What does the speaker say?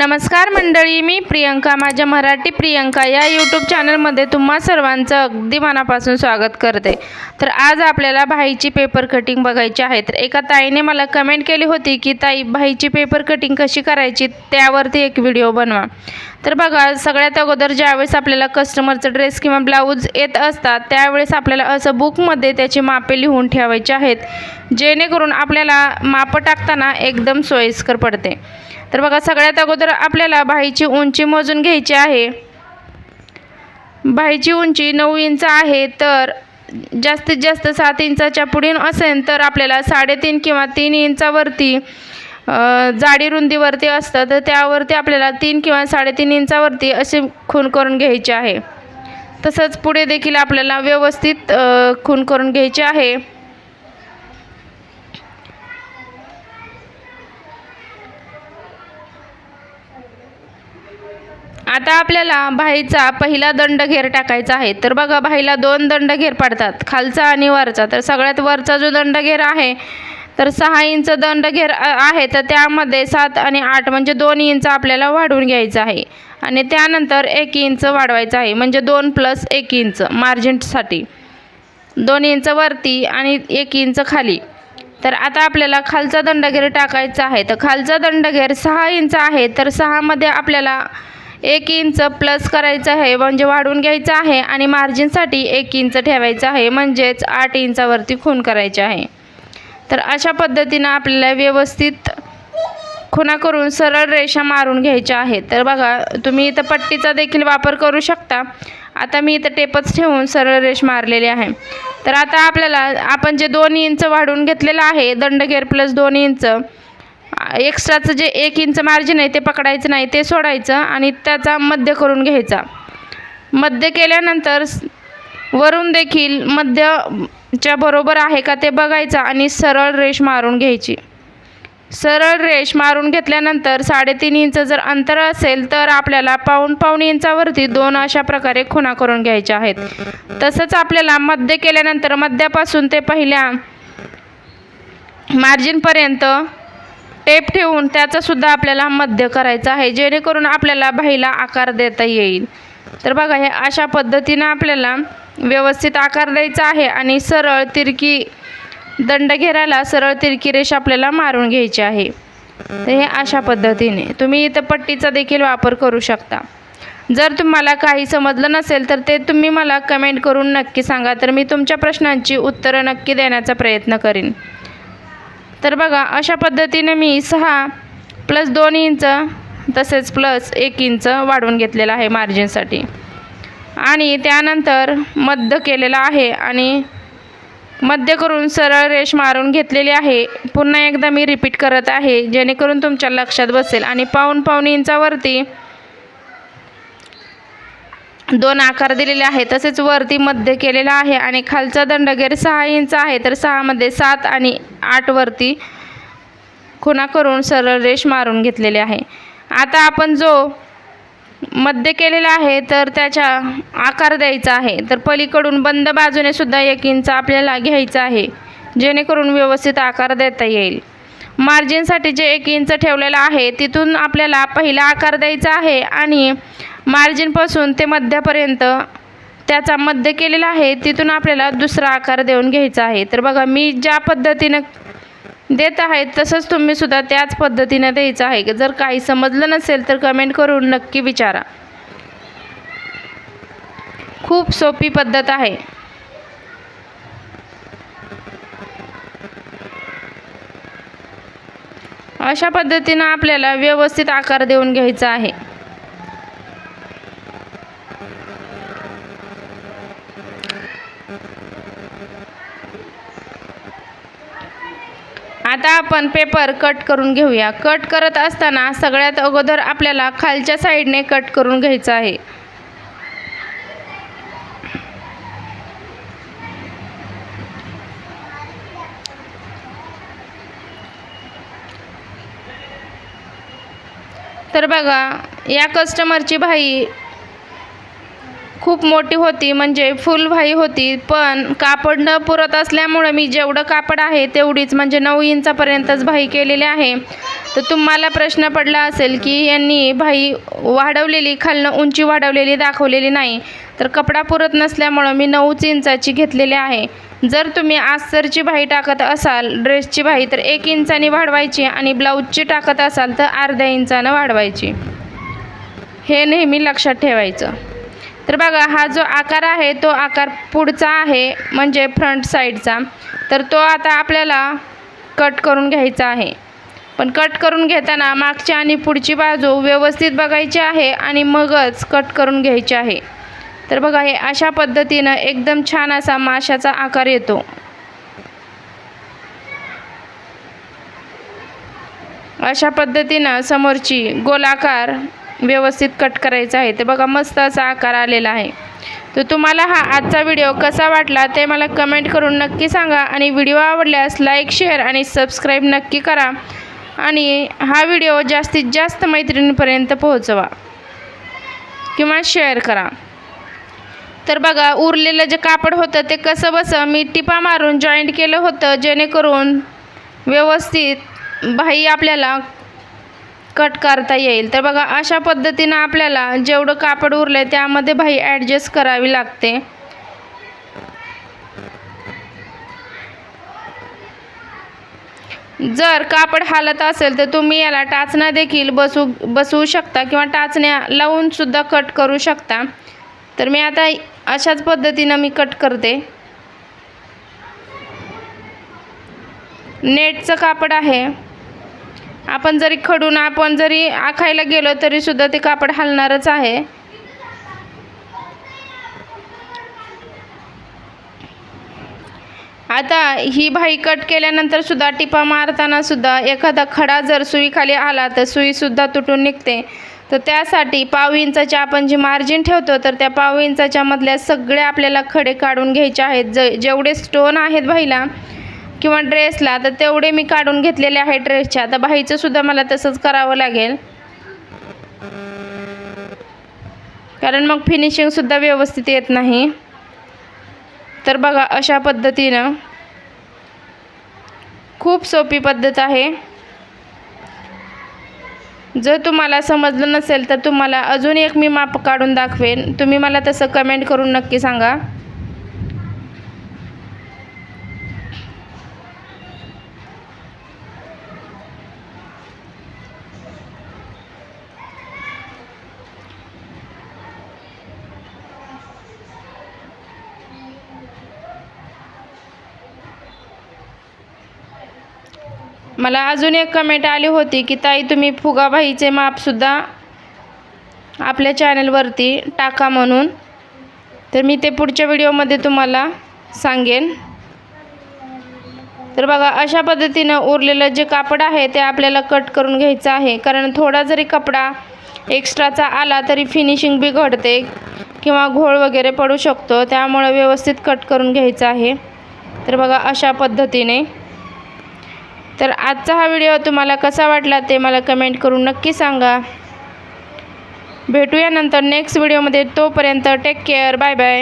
नमस्कार मंडळी मी प्रियंका माझ्या मराठी प्रियंका या यूट्यूब चॅनलमध्ये तुम्हा सर्वांचं अगदी मनापासून स्वागत करते. तर आज आपल्याला भाईची पेपर कटिंग बघायची आहे. तर एका ताईने मला कमेंट केली होती की ताई भाईची पेपर कटिंग कशी करायची? त्यावरती एक व्हिडिओ बनवा. तर बघा सगळ्यात अगोदर ज्यावेळेस आपल्याला कस्टमरचं ड्रेस किंवा ब्लाऊज येत असतात त्यावेळेस आपल्याला असं बुकमध्ये त्याची मापे लिहून ठेवायची आहेत जेणेकरून आपल्याला मापं टाकताना एकदम सोयीस्कर पडते. तर बघा सगळ्यात अगोदर आपल्याला बाईची उंची मोजून घ्यायची आहे. भाईची उंची नऊ इंच आहे तर जास्तीत जास्त सात इंचाच्या पुढील असेल तर आपल्याला साडेतीन किंवा तीन इंचावरती जाडी रुंदीवरती असतं तर त्यावरती आपल्याला तीन किंवा साडेतीन इंचावरती अशी खून करून घ्यायची आहे. तसंच पुढे देखील आपल्याला व्यवस्थित खून करून घ्यायची आहे. आता आपल्याला भाईचा पहिला दंड घेर टाकायचा आहे. तर बघा भाईला दोन दंड घेर पडतात. खालचा आणि वरचा. तर सगळ्यात वरचा जो दंड घेर आहे तर सहा इंच दंड घेर आहे. तर त्यामध्ये सात आणि आठ म्हणजे दोन इंच आपल्याला वाढवून घ्यायचं आहे. आणि त्यानंतर एक इंच वाढवायचं आहे. म्हणजे दोन प्लस एक इंच मार्जिनसाठी. दोन इंच वरती आणि एक इंच खाली. तर आता आपल्याला खालचा दंडघेर टाकायचा आहे. तर खालचा दंडघेर सहा इंच आहे. तर सहामध्ये आपल्याला एक इंच प्लस करायचं आहे. म्हणजे वाढवून घ्यायचं आहे आणि मार्जिनसाठी एक इंच ठेवायचं आहे. म्हणजेच आठ इंचावरती खून करायचे आहे. तर अशा पद्धतीनं आपल्याला व्यवस्थित खुणा करून सरळ रेषा मारून घ्यायच्या आहेत. तर बघा तुम्ही इथं पट्टीचा देखील वापर करू शकता. आता मी इथं टेपच ठेवून सरळ रेष मारलेली आहे. तर आता आपल्याला आपण जे दोन इंच वाढवून घेतलेलं आहे दंडगेर प्लस दोन इंच एक्स्ट्राचं जे एक इंच मार्जिन आहे ते पकडायचं नाही ते सोडायचं आणि त्याचा मध्य करून घ्यायचा. मध्य केल्यानंतर वरून देखील मध्यच्या बरोबर आहे का ते बघायचं आणि सरळ रेष मारून घ्यायची. सरळ रेष मारून घेतल्यानंतर साडेतीन इंच जर अंतर असेल तर आपल्याला पाऊण पाऊण इंचावरती दोन अशा प्रकारे खुणा करून घ्यायच्या आहेत. तसंच आपल्याला मध्य केल्यानंतर मध्यापासून ते पहिल्या मार्जिनपर्यंत टेप ठेवून त्याचासुद्धा आपल्याला मध्य करायचं आहे जेणेकरून आपल्याला बाईला आकार देता येईल. तर बघा हे अशा पद्धतीनं आपल्याला व्यवस्थित आकार द्यायचा आहे आणि सरळ तिरकी दंडघेराला सरळ तिरकी रेष आपल्याला मारून घ्यायची आहे. तर हे अशा पद्धतीने तुम्ही इथं पट्टीचा देखील वापर करू शकता. जर तुम्हाला काही समजलं नसेल तर ते तुम्ही मला कमेंट करून नक्की सांगा. तर मी तुमच्या प्रश्नांची उत्तरं नक्की देण्याचा प्रयत्न करीन. तर बघा अशा पद्धतीने मी सहा प्लस दोन इंच तसेच प्लस एक इंच वाढवून घेतलेलं आहे मार्जिनसाठी आणि त्यानंतर मध्य केलेलं आहे आणि मध्य करून सरळ रेष मारून घेतलेली आहे. पुन्हा एकदा मी रिपीट करत आहे जेणेकरून तुमच्या लक्षात बसेल. आणि पाऊन पाऊन इंचावरती दोन आकार दिलेले आहे तसेच वरती मध्य केलेला आहे आणि खालचा दंडगेर सहा इंच आहे. तर सहामध्ये सात आणि आठ वरती खुणा करून सरळ रेष मारून घेतलेले आहे. आता आपण जो मध्य केलेला आहे तर त्याच्या आकार द्यायचा आहे. तर पलीकडून बंद बाजूने सुद्धा एक इंच आपल्याला घ्यायचा आहे. जेणेकरून व्यवस्थित आकार देता येईल. मार्जिनसाठी जे एक इंच ठेवलेलं आहे तिथून आपल्याला पहिला आकार द्यायचा आहे आणि मार्जिनपासून ते मध्यापर्यंत त्याचा मध्य केलेला आहे तिथून आपल्याला दुसरा आकार देऊन घ्यायचा आहे. तर बघा मी ज्या पद्धतीनं देत आहे तसंच तुम्ही सुद्धा त्याच पद्धतीनं द्यायचं आहे. जर काही समजलं नसेल तर कमेंट करून नक्की विचारा. खूप सोपी पद्धत आहे. अशा पद्धतीनं आपल्याला व्यवस्थित आकार देऊन घ्यायचा आहे आता आपण पेपर कट करून घेऊया. कट करत असताना सगळ्यात अगोदर आपल्याला खालच्या साईडने कट करून घ्यायचं आहे. तर बघा या कस्टमरची भाई खूप मोठी होती म्हणजे फुल भाई होती. पण कापड न पुरत असल्यामुळं मी जेवढं कापड आहे तेवढीच म्हणजे नऊ इंचापर्यंतच भाई केलेली आहे. तर तुम्हाला प्रश्न पडला असेल की यांनी भाई वाढवलेली खालनं उंची वाढवलेली दाखवलेली नाही. तर कपडा पुरत नसल्यामुळं मी नऊच इंचाची घेतलेली आहे. जर तुम्ही आस्तरची भाई टाकत असाल ड्रेसची भाई तर एक इंचाने वाढवायची आणि ब्लाऊजची टाकत असाल तर अर्ध्या इंचानं वाढवायची. हे नेहमी लक्षात ठेवायचं. तर बघा हा जो आकार आहे तो आकार पुढचा आहे म्हणजे फ्रंट साईडचा तर तो आता आपल्याला कट करून घ्यायचा आहे. पण कट करून घेताना मागची आणि पुढची बाजू व्यवस्थित बघायची आहे आणि मगच कट करून घ्यायची आहे. तर बघा हे अशा पद्धतीनं एकदम छान असा माशाचा आकार येतो. अशा पद्धतीनं समोरची गोलाकार व्यवस्थित कट करायचा आहे. ते बघा मस्त असा आकार आलेला आहे. तर तुम्हाला हा आजचा व्हिडिओ कसा वाटला ते मला कमेंट करून नक्की सांगा आणि व्हिडिओ आवडल्यास लाईक शेअर आणि सबस्क्राईब नक्की करा आणि हा व्हिडिओ जास्तीत जास्त मैत्रिणींपर्यंत पोहोचवा किंवा शेअर करा. तर बघा उरलेलं जे कापड होतं ते कसं बसं मी टिपा मारून जॉईंट केलं होतं जेणेकरून व्यवस्थित भाई आपल्याला कट करता येईल. तर बघा अशा पद्धतीनं आपल्याला जेवढं कापड उरलं आहे त्यामध्ये भाई ॲडजस्ट करावी लागते. जर कापड हालत असेल तर तुम्ही याला टाचण्या देखील बसू बसवू शकता किंवा टाचण्या लावून सुद्धा कट करू शकता. तर मी आता अशाच पद्धतीनं मी कट करते. नेटचं कापड आहे. आपण जरी खडून आपण जरी आखायला गेलो तरी सुद्धा ते कापड हलणारच आहे. आता ही भाई कट केल्यानंतर सुद्धा टिपा मारताना सुद्धा एखादा खडा जर सुईखाली आला तर सुईसुद्धा तुटून निघते. तर त्यासाठी पाव इंचाची आपण जी मार्जिन ठेवतो तर त्या पाव इंचाच्या मधल्या सगळे आपल्याला खडे काढून घ्यायचे आहेत. ज जेवढे स्टोन आहेत भाईला किंवा ड्रेसला तर तेवढे मी काढून घेतलेले आहे ड्रेसच्या तर बाईचं सुद्धा मला तसंच करावं लागेल. कारण मग फिनिशिंगसुद्धा व्यवस्थित येत नाही. तर बघा अशा पद्धतीनं. खूप सोपी पद्धत आहे. जर तुम्हाला समजलं नसेल तर तुम्हाला अजून एक मी माप काढून दाखवेन. तुम्ही मला तसं कमेंट करून नक्की सांगा. मला अजून एक कमेंट आली होती की ताई तुम्ही फुगाबाईचे मापसुद्धा आपल्या चॅनलवरती टाका म्हणून. तर मी ते पुढच्या व्हिडिओमध्ये तुम्हाला सांगेन. तर बघा अशा पद्धतीनं उरलेलं जे कापड आहे ते आपल्याला कट करून घ्यायचं आहे. कारण थोडा जरी कपडा एक्स्ट्राचा आला तरी फिनिशिंग बिघडते किंवा घोळ वगैरे पडू शकतो. त्यामुळे व्यवस्थित कट करून घ्यायचं आहे. तर बघा अशा पद्धतीने तर आजचा हा व्हिडिओ तुम्हाला कसा वाटला ते मला कमेंट करून नक्की सांगा. भेटूया नंतर नेक्स्ट व्हिडिओमध्ये. तोपर्यंत टेक केअर बाय बाय